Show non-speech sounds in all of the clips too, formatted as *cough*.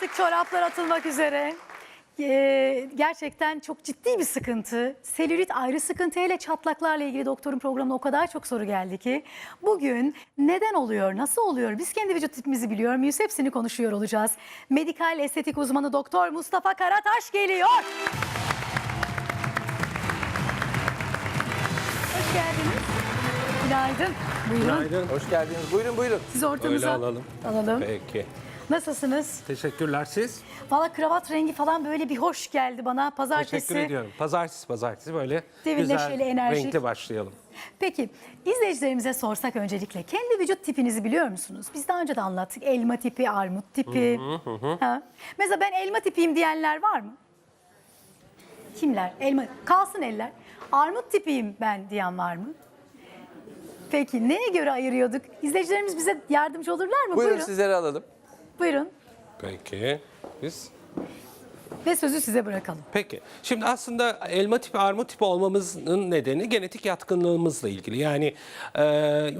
Artık çoraplar atılmak üzere. Ee, gerçekten çok ciddi bir sıkıntı. Selülit ayrı sıkıntı. Hele çatlaklarla ilgili doktorun programına o kadar çok soru geldi ki. Bugün neden oluyor, nasıl oluyor? Biz kendi vücut tipimizi biliyor muyuz? Hepsini konuşuyor olacağız. Medikal estetik uzmanı doktor Mustafa Karataş geliyor. Hoş geldiniz. Günaydın. Buyurun. Günaydın. Hoş geldiniz. Buyurun buyurun. Sizi ortamıza Öyle alalım. alalım. Peki. Nasılsınız? Teşekkürler siz. Valla kravat rengi falan böyle bir hoş geldi bana. Pazartesi. Teşekkür ediyorum. Pazartesi pazartesi böyle Devir güzel, neşeli, enerjik. renkli başlayalım. Peki izleyicilerimize sorsak öncelikle kendi vücut tipinizi biliyor musunuz? Biz daha önce de anlattık. Elma tipi, armut tipi. Ha. Mesela ben elma tipiyim diyenler var mı? Kimler? Elma. Kalsın eller. Armut tipiyim ben diyen var mı? Peki neye göre ayırıyorduk? İzleyicilerimiz bize yardımcı olurlar mı? Buyurun, Buyurun. sizleri alalım. Buyurun. Peki. Biz Ve sözü size bırakalım. Peki. Şimdi aslında elma tipi, armut tipi olmamızın nedeni genetik yatkınlığımızla ilgili. Yani e,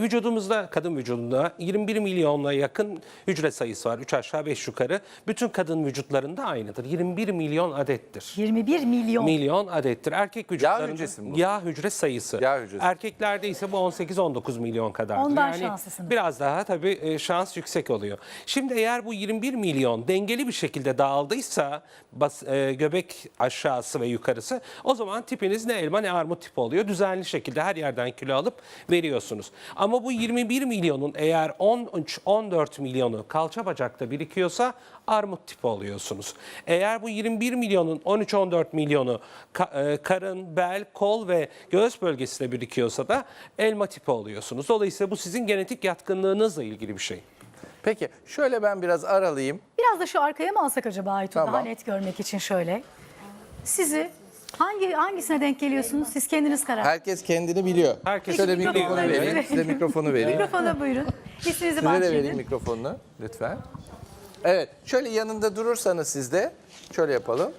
vücudumuzda, kadın vücudunda 21 milyonla yakın hücre sayısı var. 3 aşağı 5 yukarı. Bütün kadın vücutlarında aynıdır. 21 milyon adettir. 21 milyon. Milyon adettir. Erkek vücutlarında hücresi mi bu? yağ hücre sayısı. Yağ hücresi. Erkeklerde ise bu 18-19 milyon kadardır. Ondan yani şanslısınız. biraz daha tabii e, şans yüksek oluyor. Şimdi eğer bu 21 milyon dengeli bir şekilde dağıldıysa bas, e, göbek aşağısı ve yukarısı o zaman tipiniz ne elma ne armut tipi oluyor. Düzenli şekilde her yerden kilo alıp veriyorsunuz. Ama bu 21 milyonun eğer 13-14 milyonu kalça bacakta birikiyorsa armut tipi oluyorsunuz. Eğer bu 21 milyonun 13-14 milyonu e, karın, bel, kol ve göğüs bölgesinde birikiyorsa da elma tipi oluyorsunuz. Dolayısıyla bu sizin genetik yatkınlığınızla ilgili bir şey. Peki şöyle ben biraz aralayayım. Biraz da şu arkaya mı alsak acaba Aytun? Daha Tamam. net görmek için şöyle. Sizi hangi hangisine denk geliyorsunuz? Siz kendiniz karar. Herkes kendini biliyor. Herkes Şöyle mikrofonu vereyim. Size mikrofonu vereyim. Mikrofona buyurun. İsminizi Size de vereyim mikrofonunu lütfen. Evet. Şöyle yanında durursanız siz de şöyle yapalım.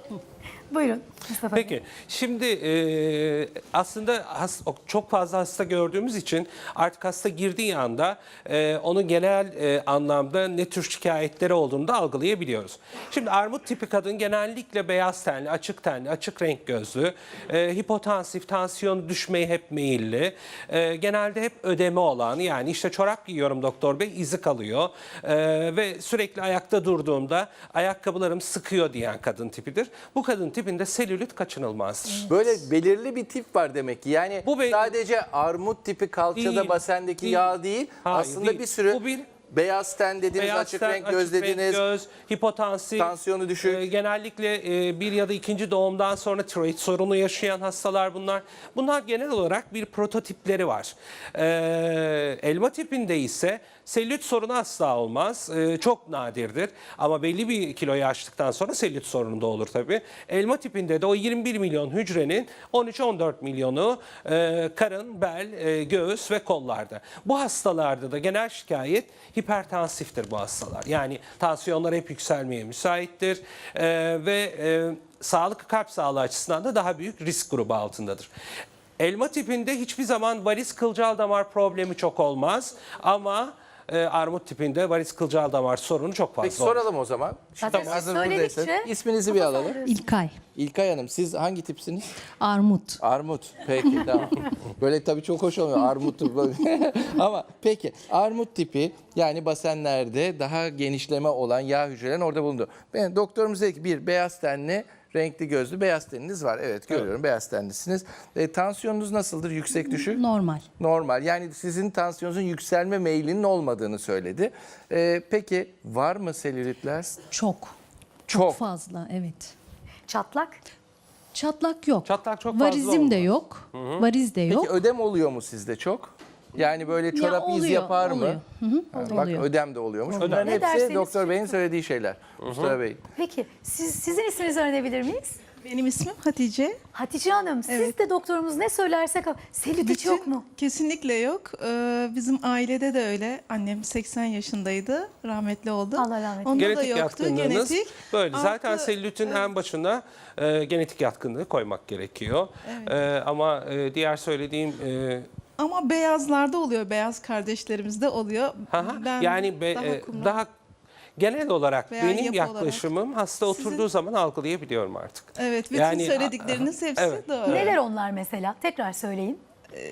Buyurun Mustafa Bey. Peki şimdi e, aslında has- çok fazla hasta gördüğümüz için artık hasta girdiği anda e, onun genel e, anlamda ne tür şikayetleri olduğunu da algılayabiliyoruz. Şimdi armut tipi kadın genellikle beyaz tenli, açık tenli, açık renk gözlü, e, hipotansif, tansiyonu düşmeye hep meyilli, e, genelde hep ödeme olan yani işte çorap giyiyorum doktor bey izi kalıyor e, ve sürekli ayakta durduğumda ayakkabılarım sıkıyor diyen kadın tipidir. Bu kadın tipinde selülit kaçınılmazdır. Böyle belirli bir tip var demek ki. Yani Bu be- sadece armut tipi kalçada Değil, basendeki değil. yağ değil. Hayır, aslında değil. bir sürü Bu bir- beyaz ten dediniz, Beyaz açık ten, renk açık göz dediniz. göz, hipotansif, Tansiyonu düşük. e, genellikle e, bir ya da ikinci doğumdan sonra tiroid sorunu yaşayan hastalar bunlar. Bunlar genel olarak bir prototipleri var. E, elma tipinde ise selülit sorunu asla olmaz. E, çok nadirdir. Ama belli bir kiloyu aştıktan sonra selülit sorunu da olur tabii. Elma tipinde de o 21 milyon hücrenin 13-14 milyonu e, karın, bel, e, göğüs ve kollarda. Bu hastalarda da genel şikayet hipertansiftir bu hastalar. Yani tansiyonlar hep yükselmeye müsaittir E, ve e, sağlık kalp sağlığı açısından da daha büyük risk grubu altındadır. Elma tipinde hiçbir zaman varis kılcal damar problemi çok olmaz ama e, armut tipinde varis kılcal damar sorunu çok fazla Peki soralım o zaman. Zaten Şimdi siz hazır söyledikçe buradaysanız isminizi bir alalım. İlkay, İlkay Hanım siz hangi tipsiniz? armut. Armut. Peki *laughs* tamam. Böyle tabii çok hoş olmuyor armut. böyle. *laughs* Ama peki armut tipi yani basenlerde daha genişleme olan yağ hücrelerin orada bulundu. Ben doktorumuz dedi ki bir beyaz tenli renkli gözlü beyaz teniniz var. Evet görüyorum beyaz tenlisiniz. E, tansiyonunuz nasıldır? Yüksek düşük? Normal. Normal. Yani sizin tansiyonunuzun yükselme meylinin olmadığını söyledi. E, peki var mı selülitler? Çok. Çok. fazla evet. Çatlak. Çatlak yok. Çatlak çok fazla Varizim de olmaz. yok. Variz de yok. Peki ödem oluyor mu sizde çok? Yani böyle çorap iz oluyor, yapar oluyor. mı? Hı hı, Ha, Bak oluyor. ödem de oluyormuş. Bunların Ne hepsi derseniz Doktor Bey'in söylediği şeyler. Mustafa Bey. Peki siz, sizin isminizi öğrenebilir miyiz? Benim ismim Hatice. Hatice Hanım siz Evet. de doktorumuz ne söylersek selülit hiç yok mu? Kesinlikle yok. Ee, bizim ailede de öyle. Annem 80 yaşındaydı. Rahmetli oldu. Allah rahmet eylesin. Onda da Genetik yoktu. yatkınlığınız Genetik. böyle. Zaten Artı- selülitin en başına e, genetik yatkınlığı koymak gerekiyor. E, ama e, diğer söylediğim e, Ama beyazlarda oluyor. Beyaz kardeşlerimizde oluyor. Aha, Ben yani be- daha e, kumral- daha genel olarak Veya benim yapı olarak. yaklaşımım hasta Sizin- oturduğu zaman algılayabiliyorum artık. Evet, bütün Yani- söyledikleriniz *laughs* hepsi Evet. doğru. Neler onlar mesela? Tekrar söyleyin.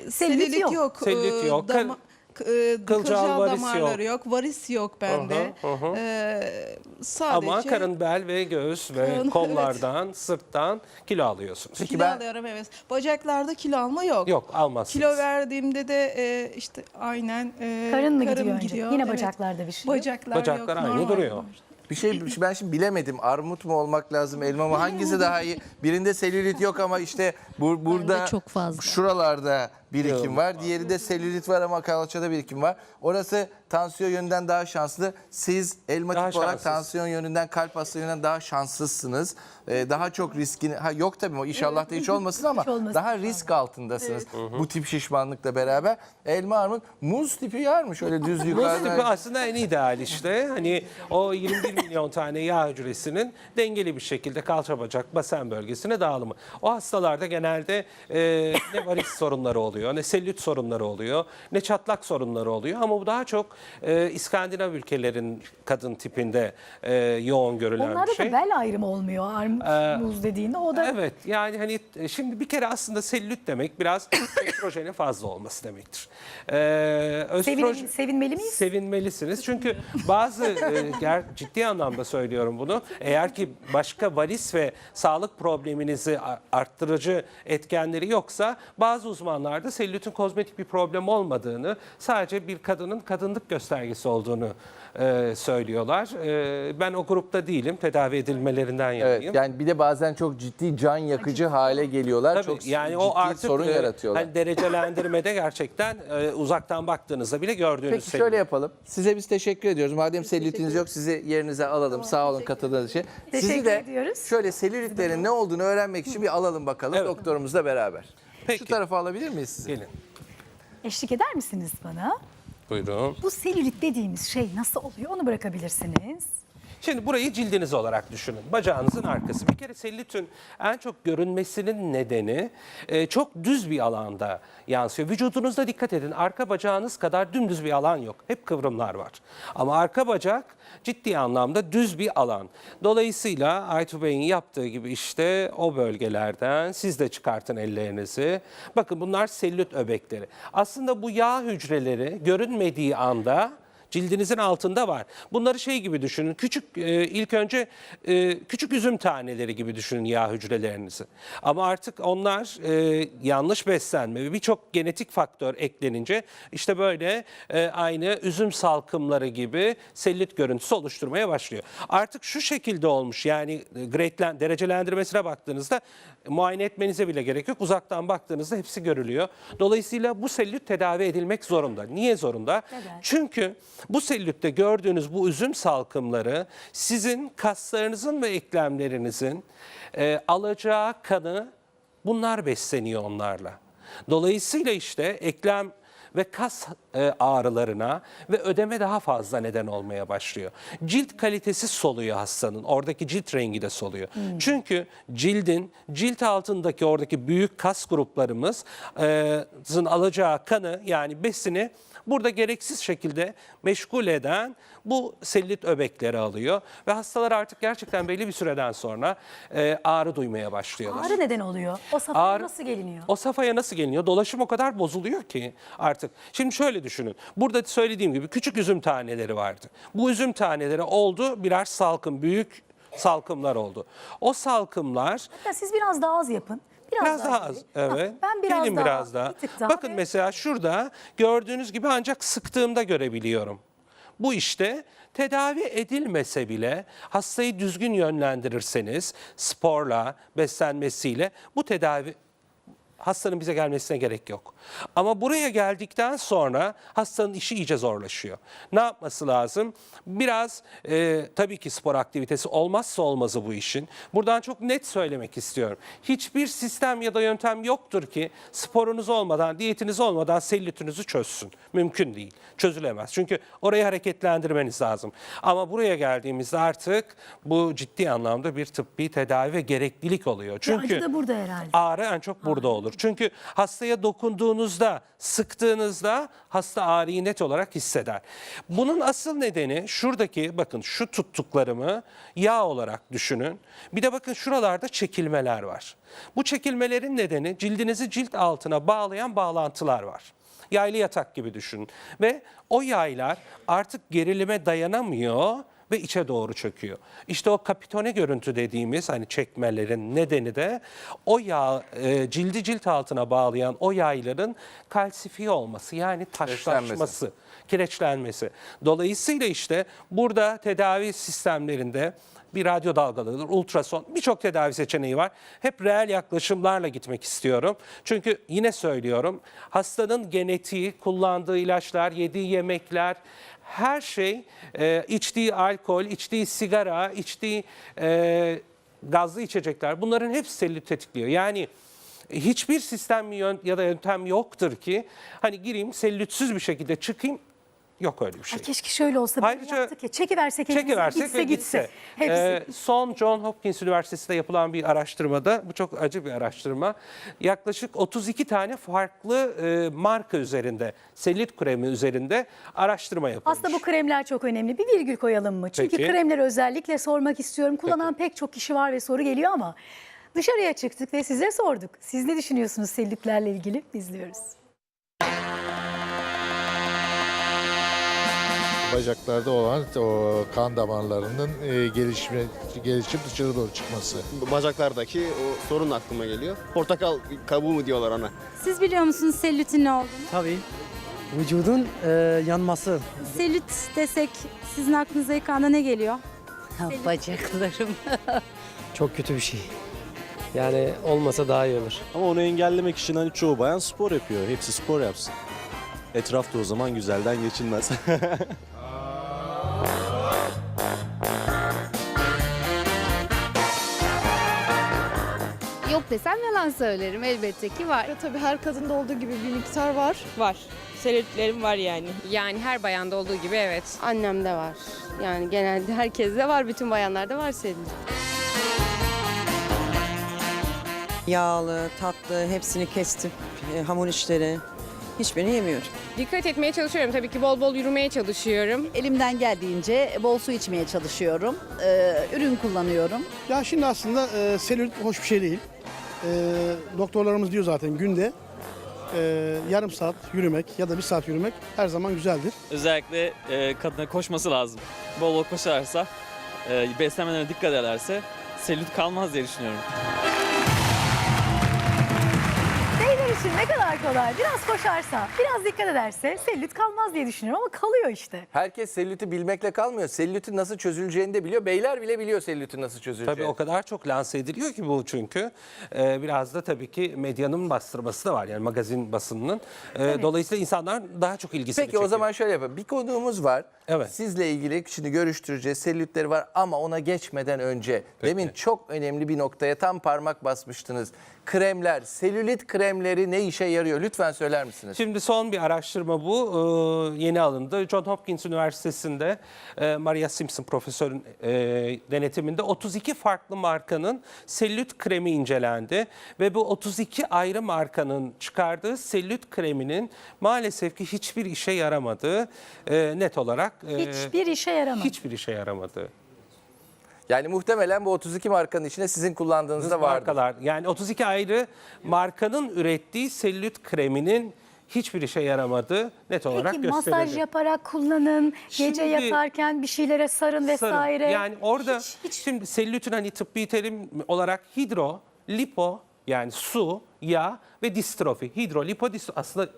Selülit Selülit yok. yok. Selülit Ee, yok. Dama, e, kılcal varis damarları yok. Varis yok bende. Hı hı. Ee, sadece Ama karın, bel ve göğüs ve Karın, kollardan, sırttan kilo alıyorsunuz. Peki kilo ben- alıyorum evet. Bacaklarda kilo alma yok. Yok almazsınız. Kilo verdiğimde de e, işte aynen e, Karın mı karım gidiyor önce? Yine evet. bacaklarda bir şey yok. Bacaklar, Bacaklar yok. aynı normal. duruyor. Bir şey ben şimdi bilemedim. Armut mu olmak lazım, elma mı? Hangisi daha iyi? Birinde selülit yok ama işte bu, burada çok fazla. şuralarda birikim var. Diğeri de selülit var ama kalçada birikim var. Orası tansiyon yönünden daha şanslı. Siz elma Daha tip olarak şanssız. tansiyon yönünden, kalp hastalığı yönünden daha şanslısınız. Ee, daha çok riskini... Ha yok tabii o inşallah da hiç olmasın ama *laughs* olmasın daha risk altındasınız. Bu tip şişmanlıkla beraber. Elma, armut, muz tipi var mı? Şöyle düz Muz yukarıdan. tipi aslında en ideal işte. Hani o 21 milyon tane yağ hücresinin dengeli bir şekilde kalça bacak basen bölgesine dağılımı. O hastalarda genelde e, ne varis sorunları oluyor, ne selülit sorunları oluyor, ne çatlak sorunları oluyor. Ama bu daha çok e, İskandinav ülkelerin kadın tipinde e, yoğun görülen Onlarda bir şey. da bel ayrımı olmuyor armut muz dediğinde. O da Evet yani hani e, şimdi bir kere aslında selülit demek biraz *coughs* östrojenin fazla olması demektir. Ee, sevin- östrojen- sevinmeli miyiz? Sevinmelisiniz çünkü *laughs* bazı e, ciddi anlamda söylüyorum bunu. Eğer ki başka varis ve sağlık probleminizi arttırıcı etkenleri yoksa bazı uzmanlarda selülitin kozmetik bir problem olmadığını sadece bir kadının kadınlık göstergesi olduğunu e, söylüyorlar. E, ben o grupta değilim. Tedavi edilmelerinden yanayım. Evet yani bir de bazen çok ciddi can yakıcı hale geliyorlar. Tabii, çok yani ciddi o artık sorun e, yaratıyorlar. hani derecelendirmede gerçekten e, uzaktan baktığınızda bile gördüğünüz Peki selülit. şöyle yapalım. Size biz teşekkür ediyoruz. Madem selülitiniz yok sizi yerinize alalım. Sağ olun katıldığınız için. Sizi Teşekkür de ediyoruz. şöyle selülitlerin ne olduğunu öğrenmek için bir alalım bakalım Evet. doktorumuzla beraber. Peki. Şu tarafa alabilir miyiz sizi? Gelin. eşlik eder misiniz bana? Buyurun. Bu selülit dediğimiz şey nasıl oluyor? Onu bırakabilirsiniz. Şimdi burayı cildiniz olarak düşünün. Bacağınızın arkası. Bir kere selülitin en çok görünmesinin nedeni e, çok düz bir alanda yansıyor. Vücudunuzda dikkat edin. Arka bacağınız kadar dümdüz bir alan yok. Hep kıvrımlar var. Ama arka bacak ciddi anlamda düz bir alan. Dolayısıyla Aytu Bey'in yaptığı gibi işte o bölgelerden siz de çıkartın ellerinizi. Bakın bunlar selülit öbekleri. Aslında bu yağ hücreleri görünmediği anda Cildinizin altında var. Bunları şey gibi düşünün. Küçük e, ilk önce e, küçük üzüm taneleri gibi düşünün yağ hücrelerinizi. Ama artık onlar e, yanlış beslenme ve birçok genetik faktör eklenince işte böyle e, aynı üzüm salkımları gibi selülit görüntüsü oluşturmaya başlıyor. Artık şu şekilde olmuş yani e, grade'len, derecelendirmesine baktığınızda muayene etmenize bile gerek yok. Uzaktan baktığınızda hepsi görülüyor. Dolayısıyla bu selülit tedavi edilmek zorunda. Niye zorunda? Neden? Çünkü bu selülitte gördüğünüz bu üzüm salkımları sizin kaslarınızın ve eklemlerinizin e, alacağı kanı bunlar besleniyor onlarla. Dolayısıyla işte eklem ve kas e, ağrılarına ve ödeme daha fazla neden olmaya başlıyor. Cilt kalitesi soluyor hastanın. Oradaki cilt rengi de soluyor. Çünkü cildin cilt altındaki oradaki büyük kas gruplarımızın alacağı kanı yani besini burada gereksiz şekilde meşgul eden bu selülit öbekleri alıyor ve hastalar artık gerçekten belli bir süreden sonra e, ağrı duymaya başlıyorlar. Ağrı neden oluyor? O safhaya Ağrı- nasıl geliniyor? O safhaya nasıl geliniyor? Dolaşım o kadar bozuluyor ki artık. Şimdi şöyle düşünün. Burada söylediğim gibi küçük üzüm taneleri vardı. Bu üzüm taneleri oldu birer salkım, büyük salkımlar oldu. O salkımlar Hatta siz biraz daha az yapın. Biraz, Biraz daha az. gelin. Evet. Ben biraz Gelin daha. biraz daha. bir daha Bakın ve- mesela şurada gördüğünüz gibi ancak sıktığımda görebiliyorum. Bu işte tedavi edilmese bile hastayı düzgün yönlendirirseniz sporla, beslenmesiyle bu tedavi hastanın bize gelmesine gerek yok. Ama buraya geldikten sonra hastanın işi iyice zorlaşıyor. Ne yapması lazım? Biraz e, tabii ki spor aktivitesi olmazsa olmazı bu işin. Buradan çok net söylemek istiyorum. Hiçbir sistem ya da yöntem yoktur ki sporunuz olmadan, diyetiniz olmadan selülitinizi çözsün. Mümkün değil. Çözülemez. Çünkü orayı hareketlendirmeniz lazım. Ama buraya geldiğimizde artık bu ciddi anlamda bir tıbbi tedavi ve gereklilik oluyor. Çünkü acı da burada herhalde. ağrı en çok burada olur. Olur. Çünkü hastaya dokunduğunuzda, sıktığınızda hasta ağrıyı net olarak hisseder. Bunun asıl nedeni şuradaki bakın şu tuttuklarımı yağ olarak düşünün. Bir de bakın şuralarda çekilmeler var. Bu çekilmelerin nedeni cildinizi cilt altına bağlayan bağlantılar var. Yaylı yatak gibi düşünün. Ve o yaylar artık gerilime dayanamıyor ve içe doğru çöküyor. İşte o kapitone görüntü dediğimiz hani çekmelerin nedeni de o yağ e, cildi cilt altına bağlayan o yayların kalsifiye olması yani taşlaşması, kireçlenmesi. Dolayısıyla işte burada tedavi sistemlerinde bir radyo dalgalıdır, ultrason birçok tedavi seçeneği var. Hep reel yaklaşımlarla gitmek istiyorum. Çünkü yine söylüyorum hastanın genetiği, kullandığı ilaçlar, yediği yemekler her şey e, içtiği alkol, içtiği sigara, içtiği e, gazlı içecekler bunların hepsi selülit tetikliyor. Yani hiçbir sistem ya da yöntem yoktur ki hani gireyim selülitsiz bir şekilde çıkayım yok öyle bir şey. Ay keşke şöyle olsa. Ayrıca, Ayrıca yaptık ya. Çekiversek Çekiversek gitse gitse. gitse. Ee, son John Hopkins Üniversitesi'nde yapılan bir araştırmada, bu çok acı bir araştırma. Yaklaşık 32 tane farklı e, marka üzerinde, selülit kremi üzerinde araştırma yapılmış. Aslında bu kremler çok önemli. Bir virgül koyalım mı? Çünkü Peki. kremleri özellikle sormak istiyorum. Kullanan pek çok kişi var ve soru geliyor ama dışarıya çıktık ve size sorduk. Siz ne düşünüyorsunuz selülitlerle ilgili? İzliyoruz. Bacaklarda olan o kan damarlarının e, gelişme, gelişip dışarı doğru çıkması. bacaklardaki o sorun aklıma geliyor. Portakal kabuğu mu diyorlar ona. Siz biliyor musunuz selülitin ne olduğunu? Tabii. Vücudun e, yanması. Selülit desek sizin aklınıza ilk anda ne geliyor? Bacaklarım. *laughs* Çok kötü bir şey. Yani olmasa daha iyi olur. Ama onu engellemek için hani çoğu bayan spor yapıyor. Hepsi spor yapsın. Etrafta o zaman güzelden geçilmez. *laughs* Yok desem yalan söylerim elbette ki var. Tabii her kadında olduğu gibi bir miktar var. Var. Selülitlerim var yani. Yani her bayanda olduğu gibi evet. Annemde var. Yani genelde herkeste var. Bütün bayanlarda var senin. Yağlı, tatlı hepsini kestim. E, hamur işleri. Hiçbirini yemiyorum. Dikkat etmeye çalışıyorum. Tabii ki bol bol yürümeye çalışıyorum. Elimden geldiğince bol su içmeye çalışıyorum. Ee, ürün kullanıyorum. Ya şimdi aslında e, selülit hoş bir şey değil. E, doktorlarımız diyor zaten günde e, yarım saat yürümek ya da bir saat yürümek her zaman güzeldir. Özellikle e, kadına koşması lazım. Bol bol koşarsa, e, beslenmelerine dikkat ederse selülit kalmaz diye düşünüyorum. Ne kadar kolay. Biraz koşarsa, biraz dikkat ederse selülit kalmaz diye düşünüyorum ama kalıyor işte. Herkes selüliti bilmekle kalmıyor. Selülitin nasıl çözüleceğini de biliyor. Beyler bile biliyor selülitin nasıl çözüleceğini. Tabii o kadar çok lanse ediliyor ki bu çünkü. Ee, biraz da tabii ki medyanın bastırması da var yani magazin basınının. Ee, Dolayısıyla insanlar daha çok ilgisini Peki çekiyor. o zaman şöyle yapalım. Bir konuğumuz var. Evet. Sizle ilgili şimdi görüştüreceğiz. Selülitleri var ama ona geçmeden önce demin çok önemli bir noktaya tam parmak basmıştınız. Kremler, selülit kremleri ne işe yarıyor? Lütfen söyler misiniz? Şimdi son bir araştırma bu. Ee, yeni alındı. John Hopkins Üniversitesi'nde e, Maria Simpson profesörün e, denetiminde 32 farklı markanın selülit kremi incelendi. Ve bu 32 ayrı markanın çıkardığı selülit kreminin maalesef ki hiçbir işe yaramadığı e, net olarak Hiçbir işe yaramadı. hiçbir işe yaramadı. Yani muhtemelen bu 32 markanın içinde sizin kullandığınız da vardır. markalar. Yani 32 ayrı markanın ürettiği selülit kreminin hiçbir işe yaramadığı net olarak Peki gösterildi. masaj yaparak kullanın, gece Şimdi- yatarken bir şeylere sarın Sarın. vesaire. Yani orada Hiç- hiç- şimdi selülitin hani tıbbi terim olarak hidro, lipo yani su, yağ ve distrofi. Hidro, lipo, distrofi aslında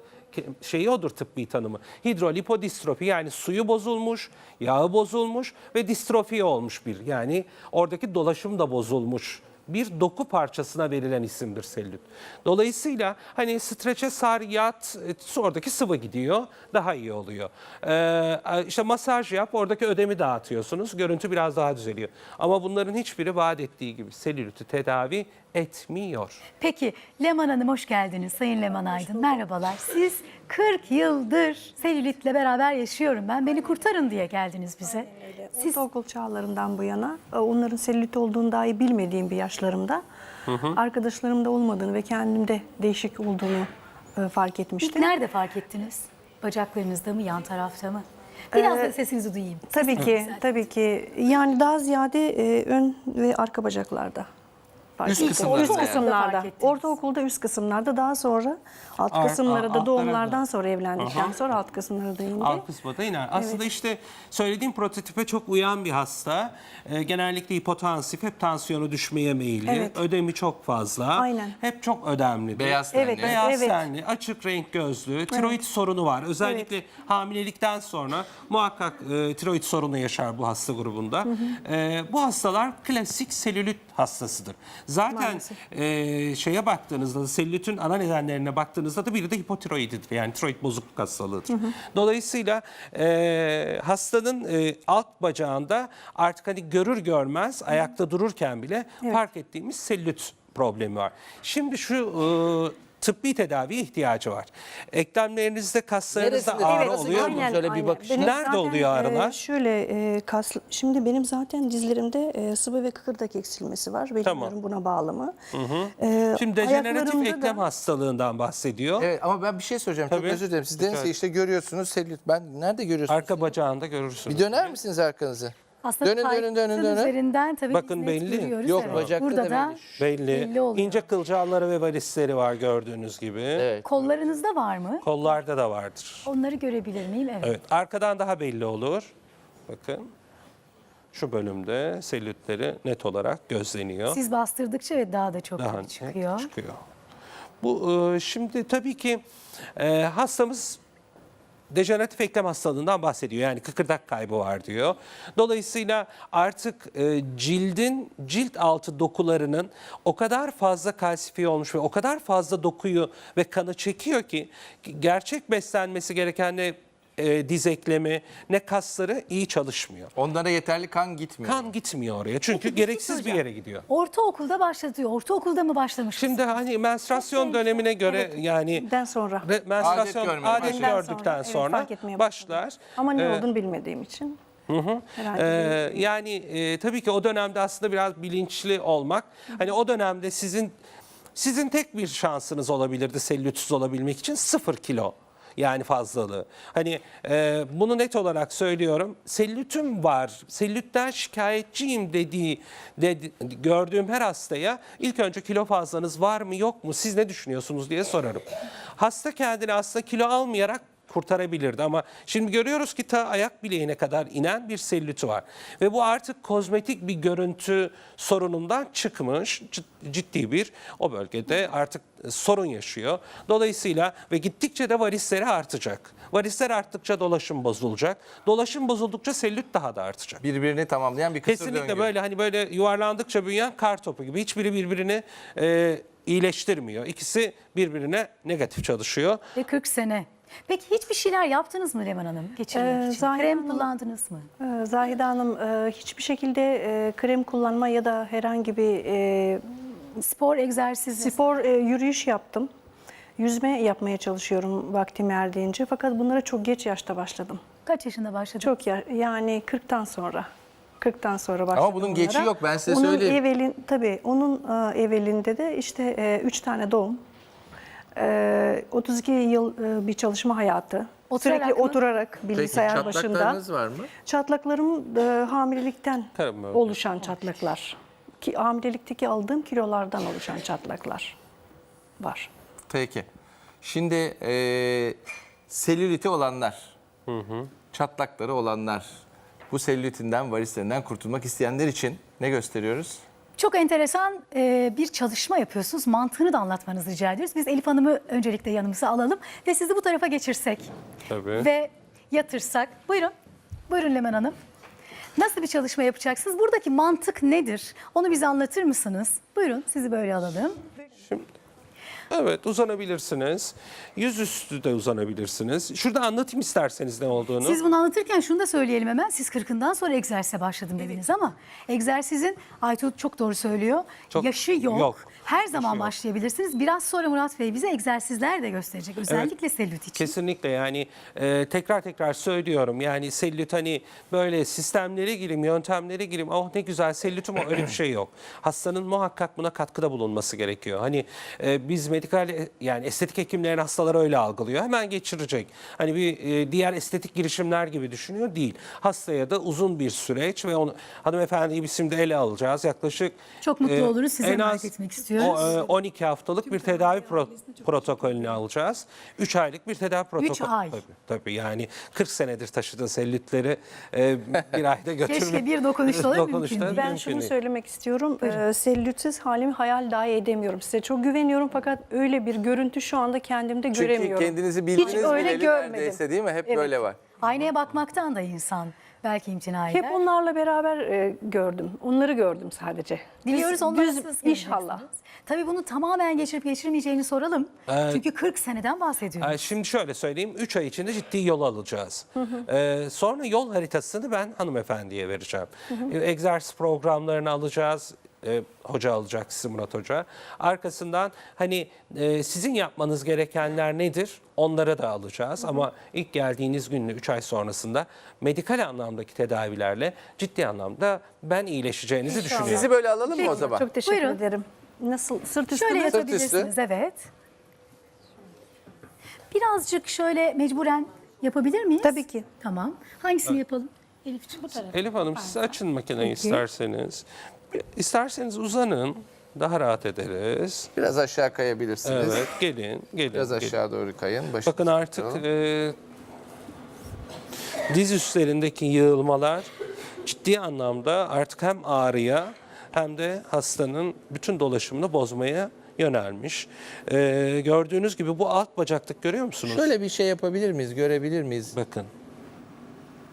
şeyi odur tıbbi tanımı. Hidrolipodistrofi yani suyu bozulmuş, yağı bozulmuş ve distrofi olmuş bir. Yani oradaki dolaşım da bozulmuş bir doku parçasına verilen isimdir selülit. Dolayısıyla hani streçe sar, yat, e, oradaki sıvı gidiyor, daha iyi oluyor. Ee, işte masaj yap, oradaki ödemi dağıtıyorsunuz, görüntü biraz daha düzeliyor. Ama bunların hiçbiri vaat ettiği gibi selüliti tedavi etmiyor. Peki Leman Hanım hoş geldiniz. Sayın Leman Aydın merhabalar. Siz 40 yıldır selülitle beraber yaşıyorum ben. Beni kurtarın diye geldiniz bize. Siz Ortaokul çağlarından bu yana e, onların selülit olduğunu dahi bilmediğim bir yaşlarımda arkadaşlarımda olmadığını ve kendimde değişik olduğunu e, fark ilk etmiştim. nerede fark ettiniz? Bacaklarınızda mı, yan tarafta mı? Biraz Ee, da sesinizi duyayım. Tabii ki, tabii ki. Yani daha ziyade e, ön ve arka bacaklarda. Fark Üst ettim. kısımlarda Üst yani. kısımlarda. Fark ettiniz. Ortaokulda üst kısımlarda daha sonra alt Ar- kısımlara a- da doğumlardan da. sonra evlendikten sonra alt kısımlara da indi. Alt kısma da iner. Aslında işte söylediğim prototipe çok uyan bir hasta. Ee, genellikle hipotansif, hep tansiyonu düşmeye meyilli. Evet. Ödemi çok fazla. Aynen. Hep çok ödemli. Beyaz tenli. Evet, Beyaz evet. tenli, açık renk gözlü, tiroid sorunu var. Özellikle hamilelikten sonra muhakkak e, tiroid sorunu yaşar bu hasta grubunda. E, bu hastalar klasik selülit hastasıdır. Zaten e, şeye baktığınızda da selülitin ana nedenlerine baktığınızda da biri de hipotiroididir. Yani tiroid bozukluk hastalığıdır. Dolayısıyla e, hastanın e, alt bacağında artık hani görür görmez ayakta dururken bile fark ettiğimiz selülit problemi var. Şimdi şu e, tıbbi tedaviye ihtiyacı var. Eklemlerinizde, kaslarınızda Neresinde? ağrı Evet, oluyor mu? aynen. Şöyle bir bakışla. Benim Nerede zaten, oluyor ağrılar? e, şöyle e, kas, şimdi benim zaten dizlerimde e, sıvı ve kıkırdak eksilmesi var. Bilmiyorum Tamam. buna bağlı mı? E, Şimdi dejeneratif ayaklarımda eklem da- hastalığından bahsediyor. Evet ama ben bir şey söyleyeceğim. Tabii. Çok özür dilerim. Siz ki işte görüyorsunuz selülit. Ben nerede görüyorsunuz? Arka bacağında görürsünüz. Bir döner misiniz arkanızı? Aslında Dönün, dönün, dönün, dönün. üzerinden tabii Bakın belli. Yok, Evet. bacakta Burada da Belli. Belli oluyor. İnce kılcalları ve varisleri var gördüğünüz gibi. Evet. kollarınızda var mı? Kollarda da vardır. Onları görebilir miyim? Evet. Evet. Arkadan daha belli olur. Bakın. Şu bölümde selülitleri net olarak gözleniyor. Siz bastırdıkça ve daha da çok daha çıkıyor. çıkıyor. Bu e, şimdi tabii ki e, hastamız dejeneratif eklem hastalığından bahsediyor. Yani kıkırdak kaybı var diyor. Dolayısıyla artık e, cildin cilt altı dokularının o kadar fazla kalsifiye olmuş ve o kadar fazla dokuyu ve kanı çekiyor ki gerçek beslenmesi gereken ne e, diz eklemi ne kasları iyi çalışmıyor. Onlara yeterli kan gitmiyor. Kan gitmiyor oraya çünkü Peki, şey gereksiz bir yere gidiyor. Ortaokulda başlatıyor. Ortaokulda mı başlamış? Şimdi hani menstruasyon dönemine göre yani Den sonra. re- menstruasyon Adet adet, gördükten evet, sonra fark etmeye başlar. Ama ne Ee, olduğunu bilmediğim için. Herhangi ee, bir- yani e, tabii ki o dönemde aslında biraz bilinçli olmak. Hani o dönemde sizin sizin tek bir şansınız olabilirdi selülitsiz olabilmek için sıfır kilo. Yani fazlalığı. Hani e, bunu net olarak söylüyorum. Selülitim var, selülitten şikayetçiyim dediği dedi, gördüğüm her hastaya ilk önce kilo fazlanız var mı yok mu siz ne düşünüyorsunuz diye sorarım. Hasta kendini aslında kilo almayarak kurtarabilirdi ama şimdi görüyoruz ki ta ayak bileğine kadar inen bir selüliti var. Ve bu artık kozmetik bir görüntü sorunundan çıkmış cid- ciddi bir o bölgede artık sorun yaşıyor. Dolayısıyla ve gittikçe de varisleri artacak. Varisler arttıkça dolaşım bozulacak. Dolaşım bozuldukça selülit daha da artacak. Birbirini tamamlayan bir kısır Kesinlikle döngü. böyle hani böyle yuvarlandıkça büyüyen kar topu gibi. Hiçbiri birbirini e, iyileştirmiyor. İkisi birbirine negatif çalışıyor. Ve 40 sene. Peki hiçbir şeyler yaptınız mı Leman Hanım geçirmek Ee, için? Zahide Krem Hanım- kullandınız mı? Ee, Zahide Hanım e, hiçbir şekilde e, krem kullanma ya da herhangi bir e, Spor, egzersiz. spor e, yürüyüş yaptım. Yüzme yapmaya çalışıyorum vaktim erdiğince fakat bunlara çok geç yaşta başladım. Kaç yaşında başladınız? Çok ya, yani 40'tan sonra. 40'tan sonra başladım bunun geçi bunlara. yok, ben size onun söyleyeyim. Evvelin, tabii onun e, evvelinde de işte 3 tane doğum. E, 32 yıl e, bir çalışma hayatı. Oturarak Sürekli mı? oturarak Peki bilgisayar başında. çatlaklarınız var mı? Çatlaklarım e, hamilelikten oluşan çatlaklar. Ki hamilelikteki aldığım kilolardan oluşan çatlaklar var. Peki. Şimdi e, selüliti olanlar, çatlakları olanlar, bu selülitinden, varislerinden kurtulmak isteyenler için ne gösteriyoruz? Çok enteresan e, bir çalışma yapıyorsunuz. Mantığını da anlatmanızı rica ediyoruz. Biz Elif Hanım'ı öncelikle yanımıza alalım ve sizi bu tarafa geçirsek Tabii. ve yatırsak. Buyurun. Buyurun Leman Hanım. Nasıl bir çalışma yapacaksınız? Buradaki mantık nedir? Onu bize anlatır mısınız? Buyurun sizi böyle alalım. Şimdi Evet uzanabilirsiniz. Yüzüstü de uzanabilirsiniz. Şurada anlatayım isterseniz ne olduğunu. Siz bunu anlatırken şunu da söyleyelim hemen. Siz 40'ından sonra egzersize başladım dediniz ama egzersizin Aytut çok doğru söylüyor. Çok- yaşı yok. yok. Her zaman yok. başlayabilirsiniz. Biraz sonra Murat Bey bize egzersizler de gösterecek. Özellikle selülit için. Kesinlikle yani e, tekrar tekrar söylüyorum yani selülit hani böyle sistemlere gireyim, yöntemlere gireyim. Oh ne güzel selülitim o öyle bir şey yok. Hastanın muhakkak buna katkıda bulunması gerekiyor. Hani e, biz medikal yani estetik hekimlerin hastaları öyle algılıyor. Hemen geçirecek. Hani bir e, diğer estetik girişimler gibi düşünüyor değil. Hastaya da uzun bir süreç ve onu hanımefendiyi biz şimdi ele alacağız. Yaklaşık Çok mutlu e, oluruz. Size en az etmek istiyoruz. o, e, 12 haftalık bir tedavi pro- protokolünü alacağız. 3 aylık bir tedavi protokolü. ay. Tabii, tabii yani 40 senedir taşıdığın sellütleri e, bir ayda *laughs* götürmek. Keşke bir dokunuşta *laughs* olur, mümkün. Ben mümkün şunu değil. söylemek istiyorum. Ee, selülitsiz halimi hayal dahi edemiyorum. Size çok güveniyorum fakat öyle bir görüntü şu anda kendimde Çünkü göremiyorum. kendinizi bildiğiniz Hiç öyle görmedim. neredeyse değil mi? Hep Evet. böyle var. Aynaya bakmaktan da insan belki imtina eder. Hep onlarla beraber e, gördüm. Onları gördüm sadece. Diliyoruz siz İnşallah. Tabii bunu tamamen geçirip geçirmeyeceğini soralım. Evet. Çünkü 40 seneden bahsediyoruz. Ee, Şimdi şöyle söyleyeyim, 3 ay içinde ciddi yol alacağız. Ee, sonra yol haritasını ben hanımefendiye vereceğim. Ee, Egzersiz programlarını alacağız. Ee, hoca alacak sizi Murat Hoca. Arkasından hani e, sizin yapmanız gerekenler nedir? Onları da alacağız. Ama ilk geldiğiniz günle 3 ay sonrasında medikal anlamdaki tedavilerle ciddi anlamda ben iyileşeceğinizi düşünüyorum. Sizi böyle alalım mı o zaman? Çok teşekkür Buyurun. ederim. Nasıl? Sırt üstü Şöyle yatabilirsiniz evet. Birazcık şöyle mecburen yapabilir miyiz? Tabii ki. Tamam. Hangisini yapalım? Elif'ciğim bu tarafa. Elif Hanım siz açın makineyi Peki. isterseniz. İsterseniz uzanın. Daha rahat ederiz. Biraz aşağı kayabilirsiniz. Evet gelin gelin. Biraz gelin. aşağı doğru kayın. Başınızı Bakın artık e, diz üstlerindeki yığılmalar ciddi anlamda artık hem ağrıya hem de hastanın bütün dolaşımını bozmaya yönelmiş. E, gördüğünüz gibi bu alt bacaklık görüyor musunuz? Şöyle bir şey yapabilir miyiz? Görebilir miyiz? Bakın.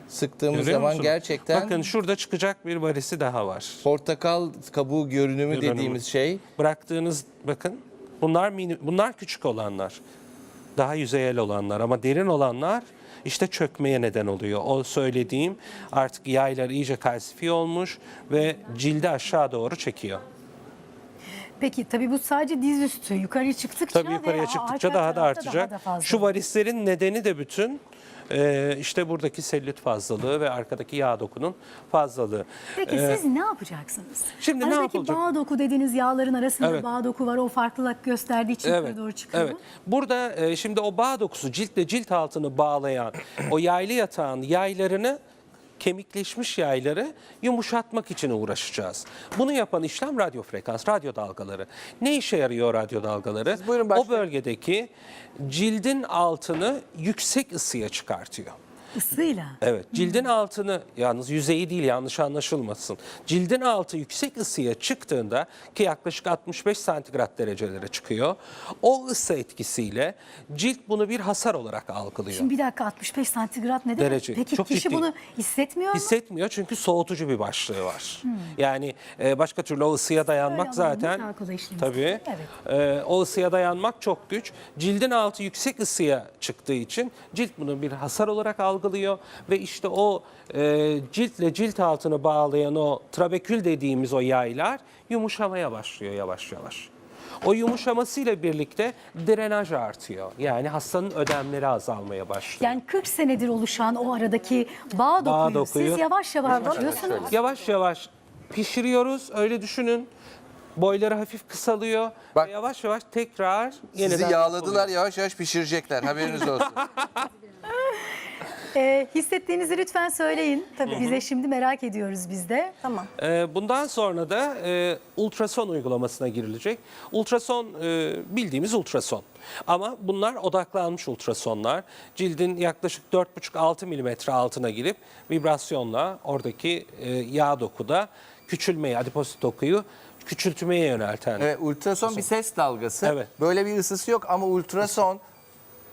Sıktığımız Görüyor zaman musunuz? gerçekten Bakın şurada çıkacak bir varisi daha var. portakal kabuğu görünümü Görünümü. dediğimiz şey bıraktığınız bakın bunlar mini, bunlar küçük olanlar. Daha yüzeyel olanlar ama derin olanlar işte çökmeye neden oluyor. O söylediğim artık yaylar iyice kalsifiye olmuş ve cildi aşağı doğru çekiyor. Peki tabii bu sadece diz üstü. Yukarı çıktıkça Tabii yukarıya çıktıkça daha da tarafta artacak. daha da fazla. Şu varislerin nedeni de bütün e, işte buradaki selülit fazlalığı ve arkadaki yağ dokunun fazlalığı. Peki E, siz ne yapacaksınız? şimdi ne Aradaki yapılacak? bağ doku dediğiniz yağların arasında Evet. bağ doku var. O farklılık gösterdiği için yukarı doğru çıkıyor. Evet. Burada e, şimdi o bağ dokusu ciltle cilt altını bağlayan o yaylı yatağın yaylarını kemikleşmiş yayları yumuşatmak için uğraşacağız. Bunu yapan işlem radyo frekans, radyo dalgaları. Ne işe yarıyor radyo dalgaları? Siz buyurun o bölgedeki cildin altını yüksek ısıya çıkartıyor. Isıyla. Evet, cildin altını yalnız yüzeyi değil yanlış anlaşılmasın. Cildin altı yüksek ısıya çıktığında ki yaklaşık 65 santigrat derecelere çıkıyor. O ısı etkisiyle cilt bunu bir hasar olarak algılıyor. Şimdi bir dakika 65 santigrat ne demek? Derece. Peki Çok kişi ciddi. bunu hissetmiyor mu? Hissetmiyor çünkü soğutucu bir başlığı var. Yani e, başka türlü o ısıya dayanmak Öyle zaten tabii Evet. e, o ısıya dayanmak çok güç. Cildin altı yüksek ısıya çıktığı için cilt bunu bir hasar olarak algılıyor ve işte o e, ciltle cilt altını bağlayan o trabekül dediğimiz o yaylar yumuşamaya başlıyor yavaş yavaş. O yumuşamasıyla birlikte drenaj artıyor. Yani hastanın ödemleri azalmaya başlıyor. Yani 40 senedir oluşan o aradaki bağ dokuyu, dokuyu- siz yavaş yavaş açıyorsunuz. Yavaş yavaş pişiriyoruz öyle düşünün. Boyları hafif kısalıyor. Bak- ve yavaş yavaş tekrar yeniden Sizi yağladılar yavaş yavaş pişirecekler haberiniz olsun. *laughs* Ee, hissettiğinizi lütfen söyleyin. Tabii bize şimdi merak ediyoruz biz de. Tamam. Ee, bundan sonra da e, ultrason uygulamasına girilecek. Ultrason e, bildiğimiz ultrason. Ama bunlar odaklanmış ultrasonlar. Cildin yaklaşık 4,5-6 milimetre altına girip vibrasyonla oradaki e, yağ dokuda küçülmeyi, adiposit dokuyu küçültmeye yönelten. Evet, ultrason bir ses dalgası. Evet. Böyle bir ısısı yok ama ultrason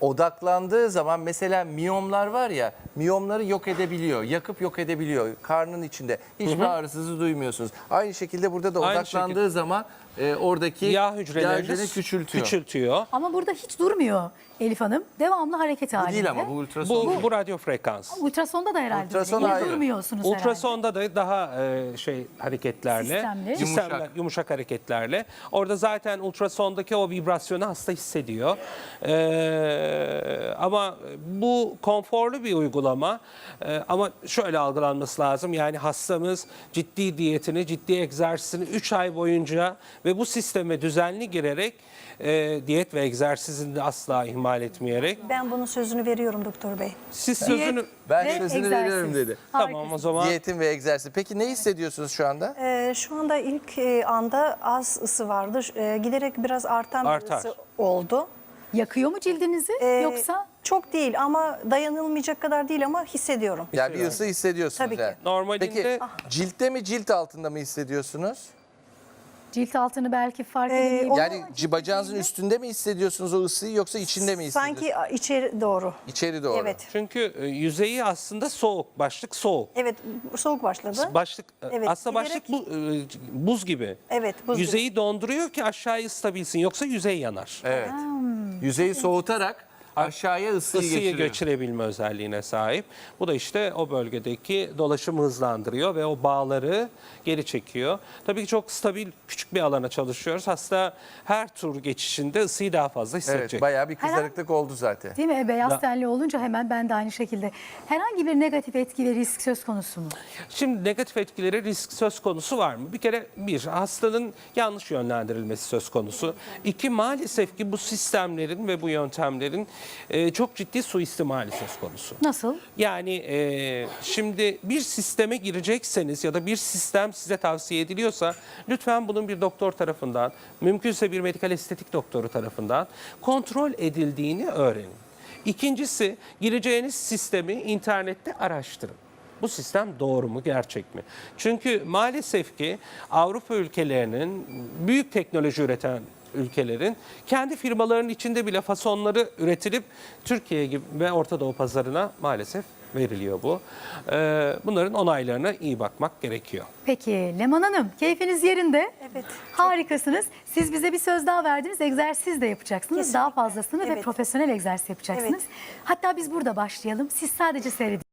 odaklandığı zaman mesela miyomlar var ya miyomları yok edebiliyor. Yakıp yok edebiliyor karnın içinde. Hiçbir ağrısızı duymuyorsunuz. Aynı şekilde burada da Aynı odaklandığı şekilde. zaman e, oradaki Yağ hücrelerini hücrelerini küçültüyor. küçültüyor. Ama burada hiç durmuyor Elif Hanım. Devamlı hareket halinde. değil ama bu ultrason. Bu, bu radyo frekans. Ultrasonda da herhalde. Ultrason öyle. Ayrı. durmuyorsunuz herhalde. Ultrasonda da daha e, şey hareketlerle, Sistemli. Yumuşak. yumuşak. hareketlerle. Orada zaten ultrasondaki o vibrasyonu hasta hissediyor. Ee, ama bu konforlu bir uygulama. Ee, ama şöyle algılanması lazım. Yani hastamız ciddi diyetini, ciddi egzersizini 3 ay boyunca ve bu sisteme düzenli girerek e, diyet ve egzersizini de asla ihmal etmeyerek. Ben bunun sözünü veriyorum doktor bey. Siz sözünü Ben Ve sözünü egzersiz. veriyorum dedi. tamam o zaman. Diyetin ve egzersiz. Peki ne hissediyorsunuz şu anda? Ee, şu anda ilk e, anda az ısı vardı. Ee, giderek biraz artan bir Artar. ısı oldu. Yakıyor mu cildinizi Ee, yoksa? Çok değil ama dayanılmayacak kadar değil ama hissediyorum. Yani bir ısı hissediyorsunuz. Tabii ki. yani. Normalinde Peki ciltte mi cilt altında mı hissediyorsunuz? Cilt altını belki fark Ee, edemeyebilir. Yani ci- bacağınızın üstünde mi hissediyorsunuz o ısıyı yoksa içinde mi hissediyorsunuz? Sanki içeri doğru. İçeri doğru. Evet. Çünkü e, yüzeyi aslında soğuk, başlık soğuk. Evet soğuk başladı. Başlık e, Evet, aslında giderek- başlık bu, e, buz gibi. Evet buz gibi. Yüzeyi donduruyor ki aşağıyı ısıtabilsin yoksa yüzey yanar. Evet. Yüzeyi soğutarak aşağıya ısıyı, Isıyı geçiriyor. geçirebilme özelliğine sahip. Bu da işte o bölgedeki dolaşımı hızlandırıyor ve o bağları geri çekiyor. Tabii ki çok stabil küçük bir alana çalışıyoruz. Hasta her tur geçişinde ısıyı daha fazla hissedecek. Evet bayağı bir kızarıklık oldu zaten. Değil mi? E, Beyaz Ya- tenli olunca hemen ben de aynı şekilde. Herhangi bir negatif etki ve risk söz konusu mu? Şimdi negatif etkileri risk söz konusu var mı? Bir kere bir hastanın yanlış yönlendirilmesi söz konusu. İki maalesef ki bu sistemlerin ve bu yöntemlerin e, çok ciddi suistimali söz konusu. Nasıl? Yani e, şimdi bir sisteme girecekseniz ya da bir sistem size tavsiye ediliyorsa lütfen bunun bir doktor tarafından, mümkünse bir medikal estetik doktoru tarafından kontrol edildiğini öğrenin. İkincisi gireceğiniz sistemi internette araştırın. Bu sistem doğru mu, gerçek mi? Çünkü maalesef ki Avrupa ülkelerinin büyük teknoloji üreten ülkelerin kendi firmalarının içinde bile fasonları üretilip Türkiye gibi ve Orta Doğu pazarına maalesef veriliyor bu. Ee, bunların onaylarına iyi bakmak gerekiyor. Peki Leman Hanım keyfiniz yerinde. Evet. Harikasınız. Siz bize bir söz daha verdiniz. Egzersiz de yapacaksınız. Kesinlikle. Daha fazlasını ve Evet. profesyonel egzersiz yapacaksınız. Evet. Hatta biz burada başlayalım. Siz sadece seyredin.